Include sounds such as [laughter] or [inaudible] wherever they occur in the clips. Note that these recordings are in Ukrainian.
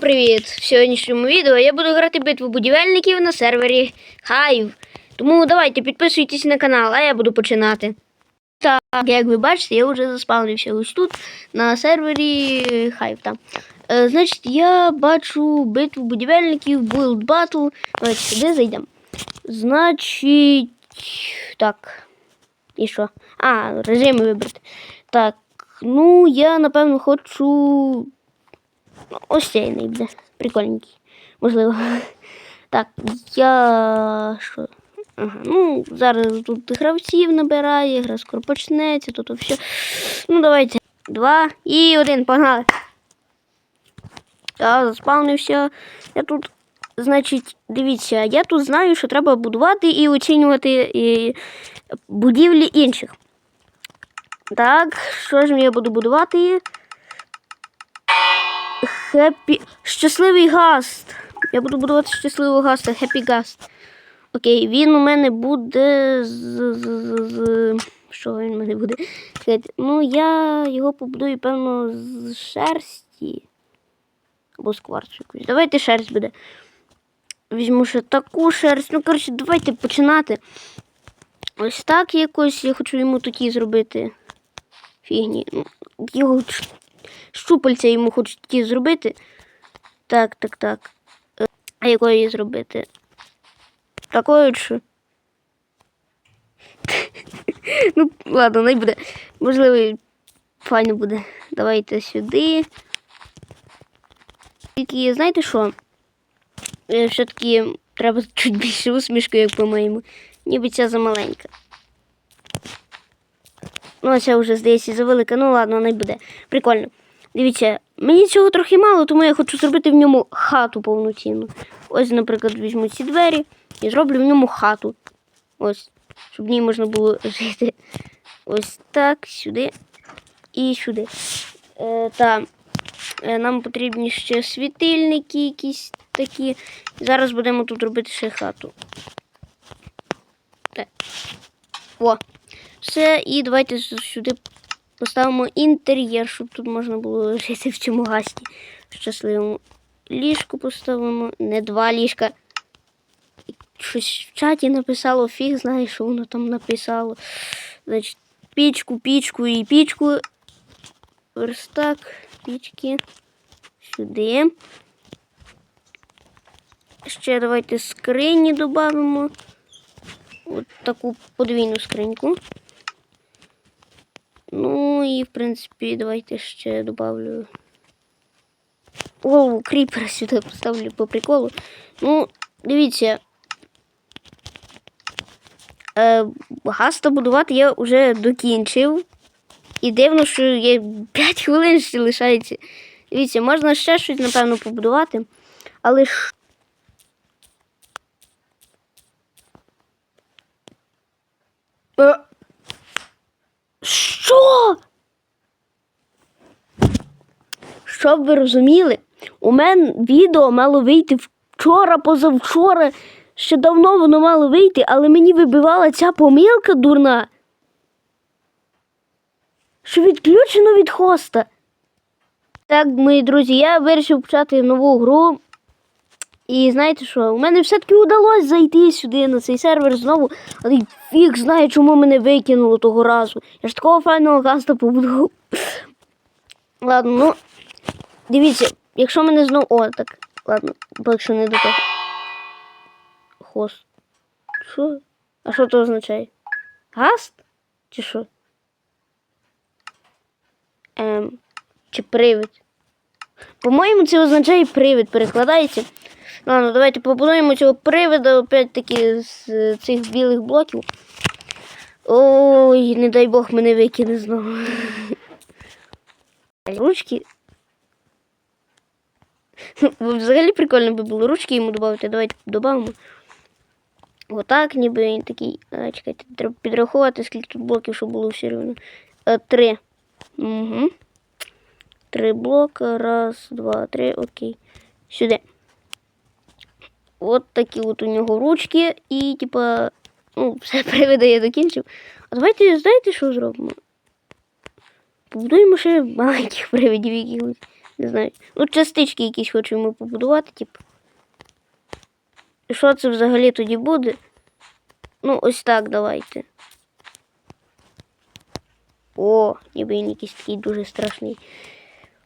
Привіт! В сьогоднішньому відео я буду грати битву будівельників на сервері Hive. Тому давайте підписуйтесь на канал, а я буду починати. Так, як ви бачите, я вже заспавнився ось тут на сервері Hive. Там. Е, значить, я бачу битву будівельників, Build Battle. Давайте сюди зайдемо. Значить. Так. І що? А, режими вибрати. Так, ну я напевно хочу. Ось цей не буде. Прикольненький. Можливо. [laughs] Так, я. що? Ага, ну, зараз тут гравців набирає, гра скоро почнеться, тут все. Ну, давайте. Два і один, погнали. Я заспавнився. Я тут, значить, дивіться, я тут знаю, що треба будувати і оцінювати і, будівлі інших. Так, що ж я буду будувати? Хеппі. Щасливий гаст. Я буду будувати щасливого гаста, Хеппі Гаст. Окей, він у мене буде з. з, з, з... Що він у мене буде? Ну, я його побудую, певно, з шерсті. Або з кварцу якусь. Давайте шерсть буде. Візьму ще таку шерсть. Ну, коротше, давайте починати. Ось так якось я хочу йому такі зробити. Фігні. Ну, Його щупальця йому хочуть такі зробити. Так, так, так. Е, А якою зробити? Такою чи? [laughs] ну, ладно, не буде. Можливо, файно буде. Давайте сюди. Тільки, знаєте що? Е, Все-таки треба чуть більше усмішки, як по-моєму. Ніби ця замаленька. Ну, ця вже, здається, завелика. Ну ладно, не буде. Прикольно. Дивіться, мені цього трохи мало, тому я хочу зробити в ньому хату повноцінну. Ось, наприклад, візьму ці двері і зроблю в ньому хату. Ось, щоб в ній можна було [laughs] жити. Ось так, сюди і сюди. Е, та, е, нам потрібні ще світильники якісь такі. Зараз будемо тут робити ще хату. Так. О, все, і давайте сюди поставимо інтер'єр, щоб тут можна було жити в цьому гасті. Щасливому. Ліжко поставимо, не два ліжка. Щось в чаті написало, фіг знає, що воно там написало. Значить, пічку, пічку і пічку. Верстак, пічки. Сюди. Ще давайте скрині додамо. От таку подвійну скриньку. І, в принципі, давайте ще добавлю. Голову кріпера сюди поставлю по приколу. Ну, дивіться. Е, гаста будувати я вже докінчив. І дивно, що є 5 хвилин ще лишається. Дивіться, можна ще щось, напевно, побудувати. Але ж Е, Що? Щоб ви розуміли, у мене відео мало вийти вчора, позавчора. Ще давно воно мало вийти, але мені вибивала ця помилка дурна. Що відключено від хоста. Так, мої друзі, я вирішив почати нову гру. І знаєте що? У мене все-таки вдалося зайти сюди на цей сервер знову, але фіг знає, чому мене викинуло того разу. Я ж такого файного гаста побудував. Ладно, ну дивіться, якщо мене знову. О, так, ладно, що не до того. Хост. Що? А що це означає? Гаст? Чи що? Ем, чи привид? По-моєму, це означає привид, перекладається. Ладно, давайте побудуємо цього привида, опять-таки, з е, цих білих блоків. Ой, не дай Бог мене викине знову. [laughs] Ручки. [laughs] Взагалі прикольно би було ручки йому додати. Давайте додамо. Отак, ніби він такий. А, чекайте, треба підрахувати, скільки тут блоків, щоб було все рівно. Е, Три. Угу. Три блока. Раз, два, три, окей. Сюди. От такі от у нього ручки і, типа, ну, [laughs] все привида я закінчив. А давайте, знаєте, що зробимо? Побудуємо ще маленьких привидів якихось. Не знаю. Ну, частички якісь хочемо побудувати, типу. Що це взагалі тоді буде? Ну, ось так давайте. О, ніби він якийсь такий дуже страшний.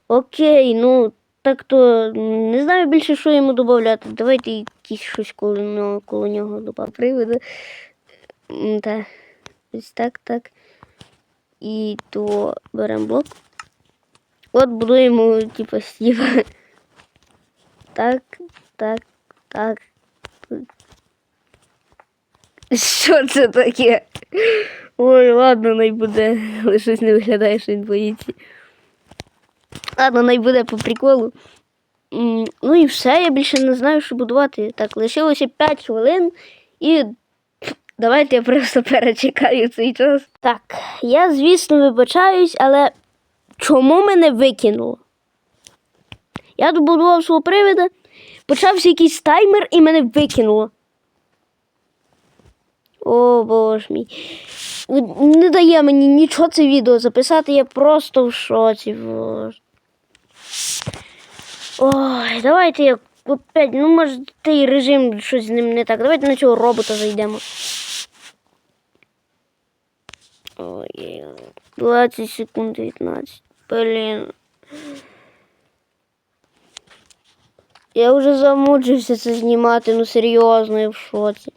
Окей, ну так то не знаю більше, що йому додати. Давайте якісь щось коло, коло нього додав привида. М, Та. Ось так, так. І то беремо блок. От будуємо, типу, Стіва. Так, так, так. Що це таке? Ой, ладно, най буде. Але не виглядає, що він боїться. Ладно, най буде по приколу. Ну і все, я більше не знаю, що будувати. Так, лишилося 5 хвилин і давайте я просто [laughs] перечекаю цей час. Так, я, звісно, вибачаюсь, але чому мене викинуло? Я добудував свого привида, почався якийсь таймер і мене викинуло. О, боже мій. Не дає мені нічого це відео записати, я просто в шоці. Боже. Ой, давайте я опять, ну може той режим щось з ним не так. Давайте на цього робота зайдемо. Ой, 20 секунд 19. Блін. Я вже замучився це знімати, ну серйозно, я в шоці.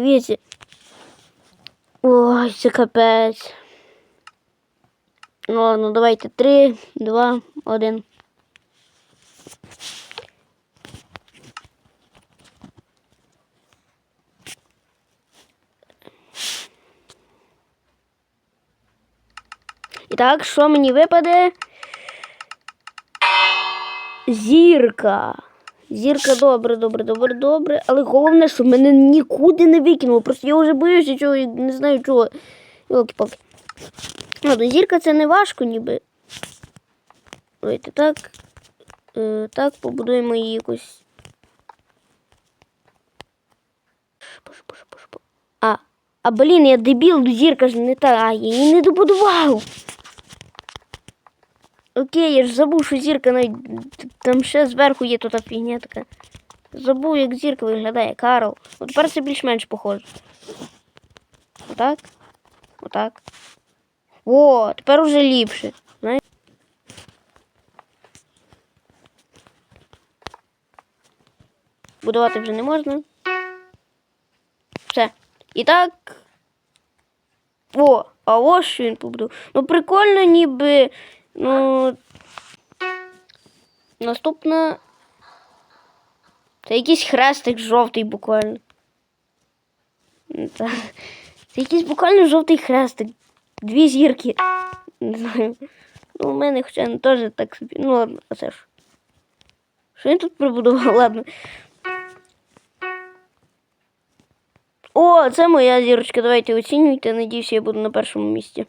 видите? Ой, це капець. Ну ладно, давайте. Три, два, один. Так, що мені випаде? Зірка. Зірка добре, добре, добре, добре. Але головне, що мене нікуди не викинуло. Просто я вже боюся чого, і не знаю чого. Йолки-палки. Ладно, зірка це не важко, ніби. Давайте так. Е, так, побудуємо її якось. А, а блін, я дебіл, зірка ж не та. А, я її не добудував. Окей, я ж забув, що зірка навіть там ще зверху є тут фігня така. Забув, як зірка виглядає, Карл. От тепер це більш-менш похоже. Отак. Отак. О, тепер уже ліпше. Знаєш? Будувати вже не можна. Все. І так. О, а ось що він побудував. Ну, прикольно, ніби. Ну. Наступна. Це якийсь хрестик жовтий буквально. Та. Це якийсь буквально жовтий хрестик. Дві зірки. Не знаю. Ну, у мене хоча не теж так собі. Ну ладно, а це ж. Що він тут прибудував? [laughs] Ладно. О, це моя зірочка. Давайте оцінюйте. Надіюсь, я буду на першому місці.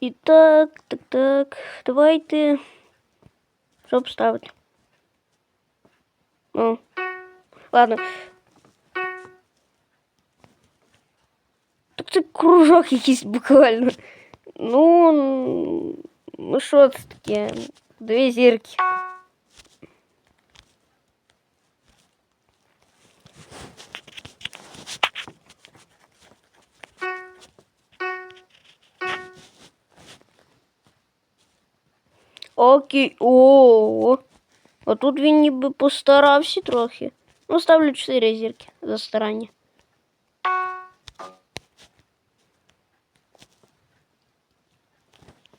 І так, так, так. Давайте. Що обставити? Ну. Ладно. Так це кружок якийсь буквально. Ну. Ну що це таке? Дві зірки. Окей. О. А тут він ніби постарався трохи. Ну, ставлю 4 зірки за старання.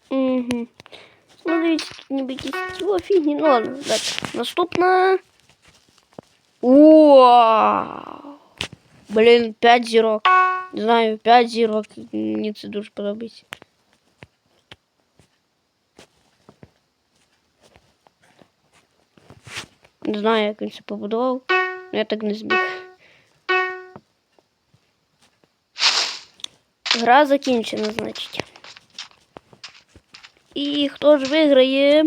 Угу. Ну, дивіться, тут ніби якісь цього фігні. Ну ладно, так. Наступна. О! Блін, 5 зірок. Не знаю, 5 зірок. Мені це дуже подобається. Не знаю, як він це побудував. але Я так не зміг. Гра закінчена, значить. І хто ж виграє?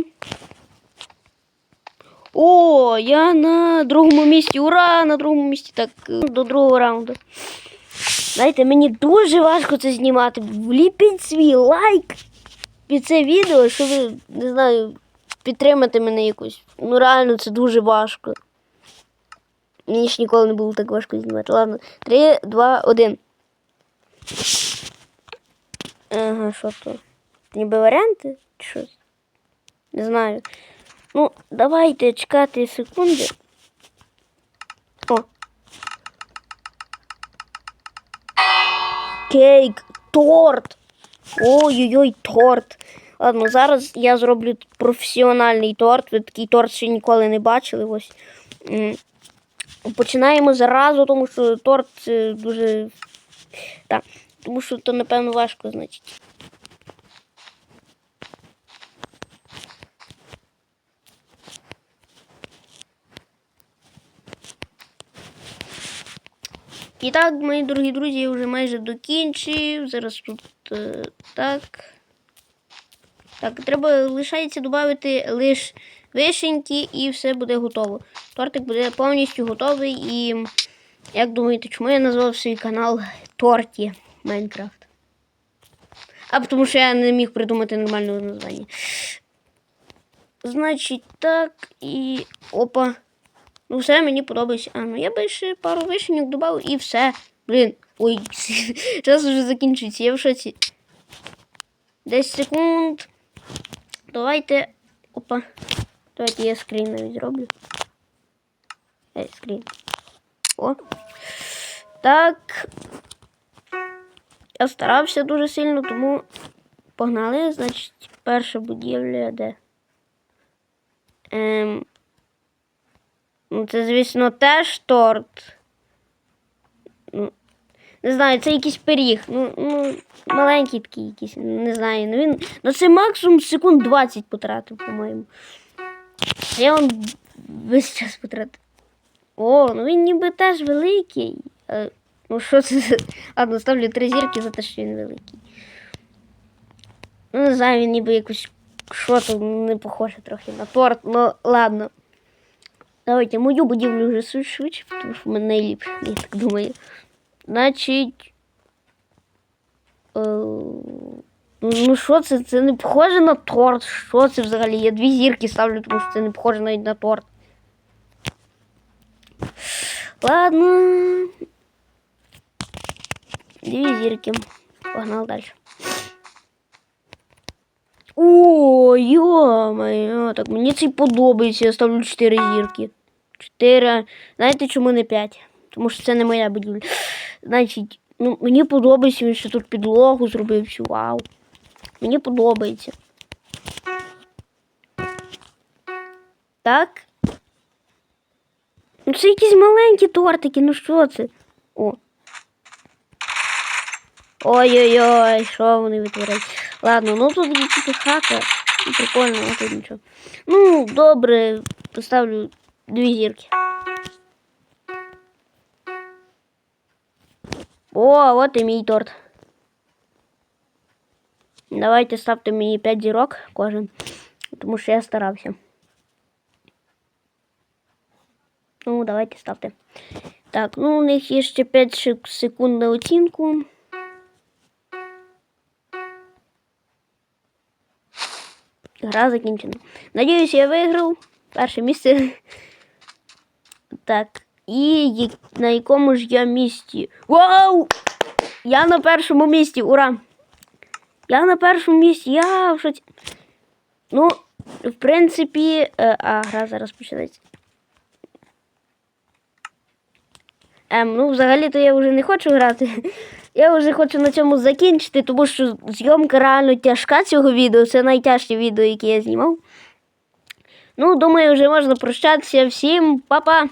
О, я на другому місці. Ура! На другому місці. Так, до другого раунду. Знаєте, мені дуже важко це знімати. Вліпіть свій лайк під це відео, щоб ви, не знаю, підтримати мене якось. Ну реально це дуже важко. Мені ж ніколи не було так важко знімати. Ладно. Три, два, один. Ага, що то? Ніби варіанти? Чи що? Не знаю. Ну, давайте чекати секунди. О. Кейк, торт. Ой-ой-ой, торт. Ладно, зараз я зроблю професіональний торт. Ви такий торт ще ніколи не бачили. Ось. Починаємо зразу, тому що торт це дуже. Так. Тому що то, напевно, важко, значить. І так, мої дорогі друзі, я вже майже докінчив. Зараз тут е, так. Так, треба лишається додати лише вишеньки і все буде готово. Тортик буде повністю готовий і. Як думаєте, чому я назвав свій канал Торті Майнкрафт? А тому що я не міг придумати нормального названня. Значить, так і. Опа. Ну, все мені подобається. А, ну я би ще пару вишеньок додав і все. Блін. Ой, [laughs] час вже закінчується. Я в шоці. 10 секунд. Давайте. Опа. Давайте я скрін навіть зроблю. Ей, скрін. О. Так. Я старався дуже сильно, тому погнали. Значить, перша будівля де. Ем. Ну, це, звісно, теж торт. Ну, не знаю, це якийсь пиріг. Ну, ну, маленький такий якийсь, не знаю. Ну, він на це максимум секунд 20 потратив, по-моєму. Я вам весь час потратив. О, ну він ніби теж великий. Е, ну що це? за- Ладно, ставлю три зірки за те, що він великий. Ну, не знаю, він ніби якось що то не похоже трохи на торт, ну ладно. Давайте мою будівлю вже швидше, тому що в мене найліпше, я так думаю. Значить. Е, ну що це? Це не похоже на торт. Що це взагалі? Я дві зірки ставлю, тому що це не похоже навіть на торт. Ладно. Дві зірки. Погнали далі. О, йо-моє, так мені цей подобається. Я ставлю 4 зірки. 4. Знаєте, чому не 5? Тому що це не моя будівля. Значить, ну, мені подобається, він ще тут підлогу зробив всю. Вау. Мені подобається. Так. Ну це якісь маленькі тортики, ну що це? О. Ой-ой-ой, що вони витворяють? Ладно, ну тут є тільки хата. Прикольно, а тут нічого. Ну, добре, поставлю дві зірки. О, от і мій торт. Давайте ставте мені 5 зірок кожен, тому що я старався. Ну, давайте ставте. Так, ну у них є ще 5 шек- секунд на оцінку. Гра закінчена. Надіюсь, я виграв. Перше місце. [laughs] Так. І на якому ж я місці? Вау! Я на першому місці, ура! Я на першому місці, я в. Ну, в принципі, е, а гра зараз починається. Ем, ну, взагалі-то я вже не хочу грати. [laughs] Я вже хочу на цьому закінчити, тому що зйомка реально тяжка цього відео. Це найтяжче відео, яке я знімав. Ну, думаю, вже можна прощатися. Всім па-па!